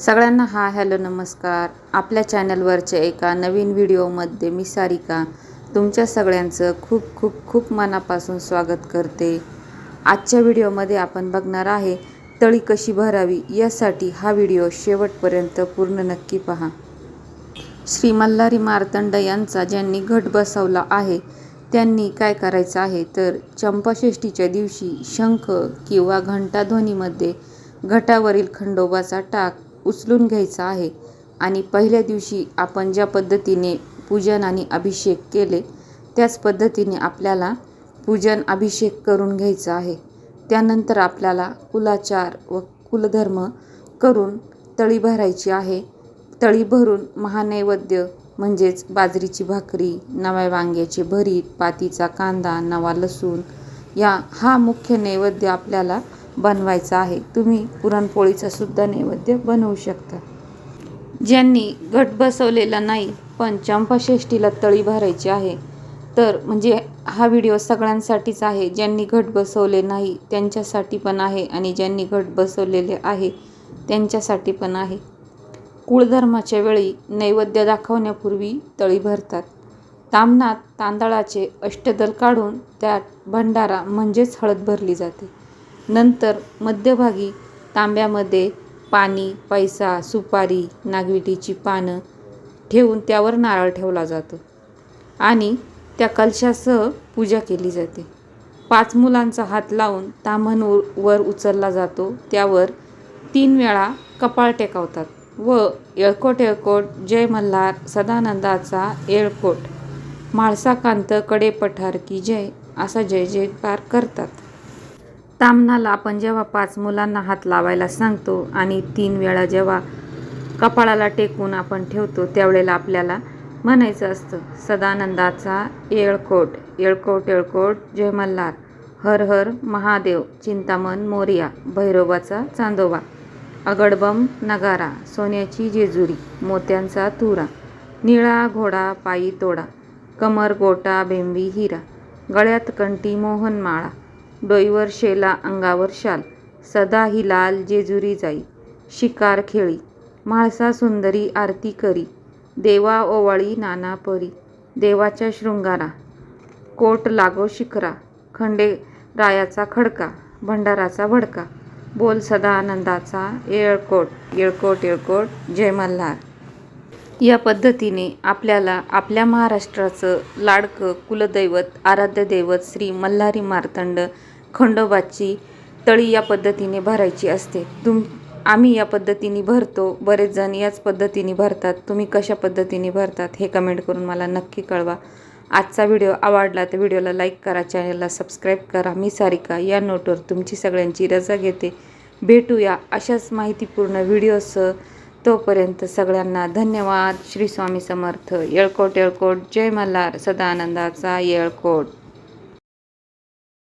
सगळ्यांना हा हॅलो नमस्कार. आपल्या चॅनलवरच्या एका नवीन व्हिडिओमध्ये मी सारिका. तुमच्या सगळ्यांचं खूप खूप खूप मनापासून स्वागत करते. आजच्या व्हिडिओमध्ये आपण बघणार आहे तळी कशी भरावी यासाठी हा व्हिडिओ शेवटपर्यंत पूर्ण नक्की पहा. श्री मल्हारी मार्तंड यांचा ज्यांनी घट बसवला आहे त्यांनी काय करायचं आहे तर चंपाषष्ठीच्या दिवशी शंख किंवा घंटाध्वनीमध्ये घटावरील खंडोबाचा टाक उचलून घ्यायचा आहे. आणि पहिल्या दिवशी आपण ज्या पद्धतीने पूजन आणि अभिषेक केले त्याच पद्धतीने आपल्याला पूजन अभिषेक करून घ्यायचा आहे. त्यानंतर आपल्याला कुलाचार व कुलधर्म करून तळी भरायची आहे. तळी भरून महानैवेद्य म्हणजेच बाजरीची भाकरी नव्या वांग्याचे भरीत पातीचा कांदा नवा लसूण या हा मुख्य नैवेद्य आपल्याला बनवायचा आहे. तुम्ही पुरणपोळीचा सुद्धा नैवेद्य बनवू शकता. ज्यांनी घट बसवलेला नाही पण चंपाषष्टीला तळी भरायची आहे तर म्हणजे हा व्हिडिओ सगळ्यांसाठीच आहे. ज्यांनी घट बसवले नाही त्यांच्यासाठी पण आहे आणि ज्यांनी घट बसवलेले आहे त्यांच्यासाठी पण आहे. कुळधर्माच्या वेळी नैवेद्य दाखवण्यापूर्वी तळी भरतात. तामनात तांदळाचे अष्टदल काढून त्यात भंडारा म्हणजेच हळद भरली जाते. नंतर मध्यभागी तांब्यामध्ये पाणी पैसा सुपारी नागविटीची पानं ठेवून त्यावर नारळ ठेवला जातो आणि त्या कलशासह पूजा केली जाते. पाच मुलांचा हात लावून ताम्हण उ- वर उचलला जातो. त्यावर तीन वेळा कपाळ टेकवतात व येळकोट येळकोट जय मल्हार सदानंदाचा येळकोट माळसाकांत कडे पठार की जय असा जय जयकार करतात. तामणाला आपण जेव्हा पाच मुलांना हात लावायला सांगतो आणि तीन वेळा जेव्हा कपाळाला टेकून आपण ठेवतो त्यावेळेला आपल्याला म्हणायचं असतं सदानंदाचा येळकोट येळकोट येळकोट जय मल्हार हर हर महादेव चिंतामण मोरिया भैरोबाचा चांदोबा अगडबम नगारा सोन्याची जेजुरी मोत्यांचा तुरा निळा घोडा पायी तोडा कमर गोटा बेंबी हिरा गळ्यात कंटी मोहनमाळा डोईवर शेला अंगावर शाल. सदा ही लाल जेजुरी जाई. शिकार खेळी. म्हाळसा सुंदरी आरती करी. देवा ओवाळी नाना परी. देवाच्या शृंगारा. कोट लागो शिखरा. खंडे रायाचा खडका. भंडाराचा भडका. बोल सदा आनंदाचा येळकोट. येळकोट येळकोट. जय मल्हार. या पद्धतीने आपल्याला आपल्या महाराष्ट्राचं लाडकं कुलदैवत आराध्य दैवत श्री मल्हारी मार्तंड खंडोबाची तळी या पद्धतीने भरायची असते. तुम आम्ही या पद्धतीने भरतो. बरेच जण याच पद्धतीने भरतात. तुम्ही कशा पद्धतीने भरतात हे कमेंट करून मला नक्की कळवा. आजचा व्हिडिओ आवडला तर व्हिडिओला लाईक करा चॅनलला सबस्क्राईब करा. मी सारिका या नोटवर तुमची सगळ्यांची रजा घेते. भेटूया अशाच माहितीपूर्ण व्हिडिओसह तोपर्यंत सगळ्यांना धन्यवाद. श्री स्वामी समर्थ. येळकोट येळकोट. जय मल्हार. सदानंदाचा येळकोट.